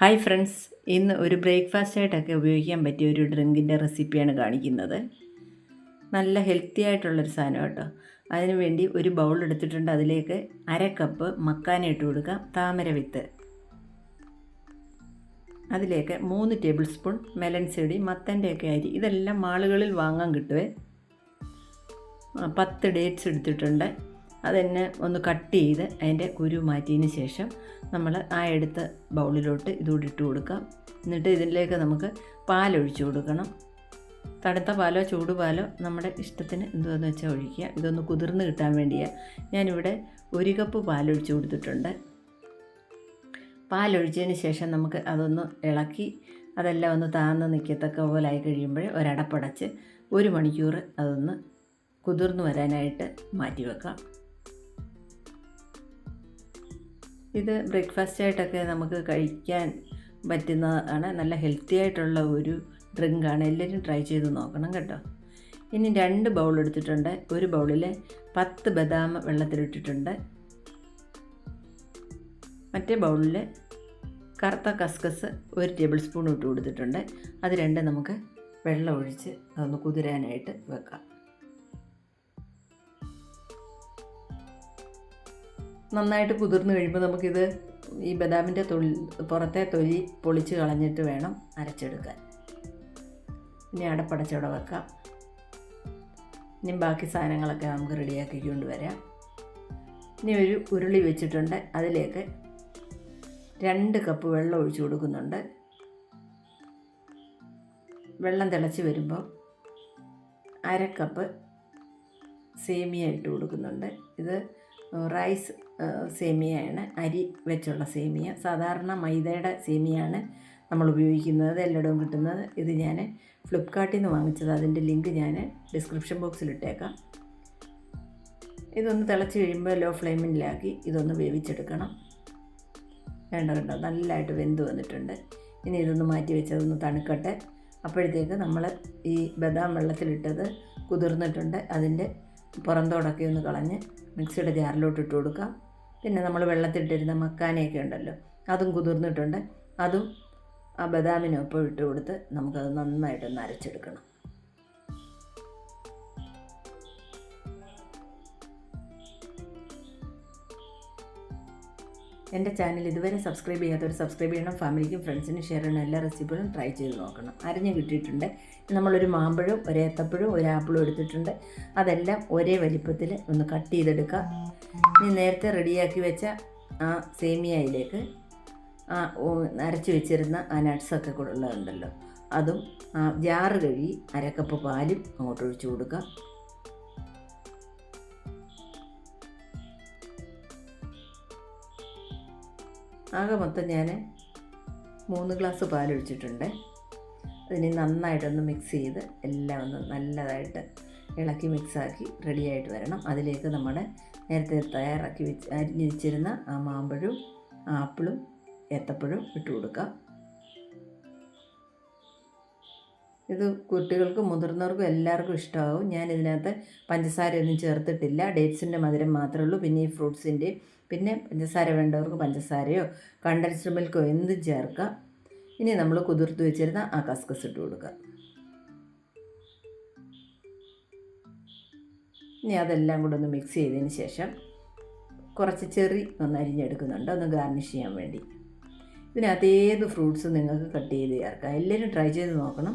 Hi friends ഇന്ന് ഒരു breakfast ആയിട്ടൊക്കെ ഉപയോഗിക്കാൻ പറ്റിയ ഒരു ഡ്രിങ്കിന്റെ റെസിപ്പിയാണ് കാണിക്കുന്നത്. നല്ല ഹെൽത്തി ആയിട്ടുള്ളൊരു സാധനം കേട്ടോ. അതിന് വേണ്ടി ഒരു ബൗൾ എടുത്തിട്ടുണ്ട്. അതിലേക്ക് അര കപ്പ് മക്കാന ഇട്ട് കൊടുക്കാം. താമര വിത്ത്. അതിലേക്ക് മൂന്ന് ടേബിൾ സ്പൂൺ മെലൻ ചെടി മത്തന്റെയൊക്കെ അരി. ഇതെല്ലാം മാളുകളിൽ വാങ്ങാൻ കിട്ടുവേ. പത്ത് ഡേറ്റ്സ് എടുത്തിട്ടുണ്ട്. അതെന്നെ ഒന്ന് കട്ട് ചെയ്ത് അതിന്റെ കുരു മാറ്റിയതിന് ശേഷം നമ്മൾ ആ എടുത്ത ബൗളിലോട്ട് ഇതുകൂടി ഇട്ട് കൊടുക്കാം എന്നിട്ട് ഇതിലേക്ക് നമുക്ക് പാലൊഴിച്ചു കൊടുക്കണം. തണുത്ത പാലോ ചൂടുപാലോ നമ്മുടെ ഇഷ്ടത്തിന് എന്തുവെന്ന് വെച്ചാൽ ഒഴിക്കുക. ഇതൊന്ന് കുതിർന്ന് കിട്ടാൻ വേണ്ടിയാണ് ഞാനിവിടെ ഒരു കപ്പ് പാലൊഴിച്ച് കൊടുത്തിട്ടുണ്ട്. പാലൊഴിച്ചതിന് ശേഷം നമുക്ക് അതൊന്ന് ഇളക്കി അതെല്ലാം ഒന്ന് താന്ന് നിൽക്കത്തക്ക പോലെ ആയി കഴിയുമ്പോൾ ഒരടപ്പടച്ച് ഒരു മണിക്കൂർ അതൊന്ന് കുതിർന്നു വരാനായിട്ട് മാറ്റി വെക്കാം. ഇത് ബ്രേക്ക്ഫാസ്റ്റ് ആയിട്ടൊക്കെ നമുക്ക് കഴിക്കാൻ പറ്റുന്നതാണ്. നല്ല ഹെൽത്തി ആയിട്ടുള്ള ഒരു ഡ്രിങ്കാണ്. എല്ലാവരും ട്രൈ ചെയ്ത് നോക്കണം കേട്ടോ. ഇനി രണ്ട് ബൗൾ എടുത്തിട്ടുണ്ട്. ഒരു ബൗളിൽ പത്ത് ബദാം വെള്ളത്തിലിട്ടിട്ടുണ്ട് മറ്റേ ബൗളിൽ കറുത്ത കസ്കസ് ഒരു ടേബിൾ സ്പൂൺ ഇട്ട് കൊടുത്തിട്ടുണ്ട്. അത് രണ്ട് നമുക്ക് വെള്ളം ഒഴിച്ച് അതൊന്ന് കുതിരാനായിട്ട് വെക്കാം. നന്നായിട്ട് കുതിർന്ന് കഴിയുമ്പോൾ നമുക്കിത് ഈ ബദാമിന്റെ തൊലി പുറത്തെ തൊലി പൊളിച്ച് കളഞ്ഞിട്ട് വേണം അരച്ചെടുക്കാൻ. ഇനി അടപ്പടച്ചവിടെ വെക്കാം. ഇനി ബാക്കി സാധനങ്ങളൊക്കെ നമുക്ക് റെഡിയാക്കി കൊണ്ടുവരാം. ഇനി ഒരു ഉരുളി വെച്ചിട്ടുണ്ട്. അതിലേക്ക് രണ്ട് കപ്പ് വെള്ളം ഒഴിച്ചു കൊടുക്കുന്നുണ്ട്. വെള്ളം തിളച്ച് വരുമ്പോൾ അര കപ്പ് സേമിയ ഇട്ട് കൊടുക്കുന്നുണ്ട്. ഇത് റൈസ് സേമിയയാണ് അരി വെച്ചുള്ള സേമിയ. സാധാരണ മൈദയുടെ സേമിയാണ് നമ്മൾ ഉപയോഗിക്കുന്നത് എല്ലായിടവും കിട്ടുന്നത്. ഇത് ഞാൻ ഫ്ലിപ്കാർട്ടിൽ നിന്ന് വാങ്ങിച്ചത്. അതിന്റെ ലിങ്ക് ഞാൻ ഡിസ്ക്രിപ്ഷൻ ബോക്സിൽ ഇട്ടേക്കാം. ഇതൊന്ന് തിളച്ച് കഴിയുമ്പോൾ ലോ ഫ്ലെയിമിലാക്കി ഇതൊന്ന് വേവിച്ചെടുക്കണം. വേണ്ട കണ്ടോ നല്ലതായിട്ട് വെന്ത് വന്നിട്ടുണ്ട്. ഇനി ഇതൊന്ന് മാറ്റി വെച്ചതൊന്ന് തണുക്കട്ടെ. അപ്പോഴത്തേക്ക് നമ്മൾ ഈ ബദാം വെള്ളത്തിലിട്ടത് കുതിർന്നിട്ടുണ്ട്. അതിന്റെ പുറന്തോടൊക്കെ ഒന്ന് കളഞ്ഞ് മിക്സിയുടെ ജാറിലോട്ട് ഇട്ട് കൊടുക്കാം പിന്നെ നമ്മൾ വെള്ളത്തിട്ടിരുന്ന മക്കാനയൊക്കെ ഉണ്ടല്ലോ അതും കുതിർന്നിട്ടുണ്ട്. അതും ആ ബദാമിനൊപ്പം ഇട്ട് കൊടുത്ത് നമുക്കത് നന്നായിട്ടൊന്ന് അരച്ചെടുക്കണം. എന്റെ ചാനൽ ഇതുവരെ സബ്സ്ക്രൈബ് ചെയ്യാത്തവർ സബ്സ്ക്രൈബ് ചെയ്യണം. ഫാമിലിക്കും ഫ്രണ്ട്സിനും ഷെയർ ചെയ്യണം. എല്ലാ റെസിപ്പികളും ട്രൈ ചെയ്ത് നോക്കണം. അരിഞ്ഞ് കിട്ടിയിട്ടുണ്ട്. നമ്മളൊരു മാമ്പഴവും ഒരു ഏത്തപ്പഴവും ഒരു ആപ്പിളും എടുത്തിട്ടുണ്ട്. അതെല്ലാം ഒരേ വലിപ്പത്തിൽ ഒന്ന് കട്ട് ചെയ്തെടുക്കുക ഇനി നേരത്തെ റെഡിയാക്കി വെച്ച ആ സേമിയയിലേക്ക് ആ അരച്ച് വെച്ചിരുന്ന ആ നട്ട്സൊക്കെ ഉള്ളതുണ്ടല്ലോ. അതും ജാറ് കഴുകി അരക്കപ്പ് പാലും അങ്ങോട്ട് ഒഴിച്ചു കൊടുക്കുക ആകെ മൊത്തം ഞാൻ മൂന്ന് ഗ്ലാസ് പാലൊഴിച്ചിട്ടുണ്ട്. അതിനെ നന്നായിട്ടൊന്ന് മിക്സ് ചെയ്ത് എല്ലാം ഒന്ന് നല്ലതായിട്ട് ഇളക്കി മിക്സാക്കി റെഡിയായിട്ട് വരണം. അതിലേക്ക് നമ്മുടെ നേരത്തെ തയ്യാറാക്കി വെച്ച് അരിഞ്ഞ് വെച്ചിരുന്ന ആ മാമ്പഴവും ആപ്പിളും ഏത്തപ്പഴവും ഇട്ട് കൊടുക്കുക ഇത് കുട്ടികൾക്കും മുതിർന്നവർക്കും എല്ലാവർക്കും ഇഷ്ടമാവും ഞാൻ ഇതിനകത്ത് പഞ്ചസാരയൊന്നും ചേർത്തിട്ടില്ല. ഡേറ്റ്സിന്റെ മധുരം മാത്രമേ ഉള്ളൂ. പിന്നെ ഈ ഫ്രൂട്ട്സിന്റെയും പിന്നെ പഞ്ചസാര വേണ്ടവർക്ക് പഞ്ചസാരയോ കണ്ടൻസ്ഡ് മിൽക്കോ എന്ത് ചേർക്കാം. ഇനി നമ്മൾ കുതിർത്ത് വെച്ചിരുന്ന ആ കസ്കസ് ഇട്ട് കൊടുക്കുക ഇനി അതെല്ലാം കൂടെ ഒന്ന് മിക്സ് ചെയ്തതിന് ശേഷം കുറച്ച് ചെറി ഒന്ന് അരിഞ്ഞെടുക്കുന്നുണ്ട്. ഒന്ന് ഗാർണിഷ് ചെയ്യാൻ വേണ്ടി. ഇതിനകത്ത് ഏത് ഫ്രൂട്ട്സ് നിങ്ങൾക്ക് കട്ട് ചെയ്ത് ചേർക്കാം? എല്ലാവരും ട്രൈ ചെയ്ത് നോക്കണം.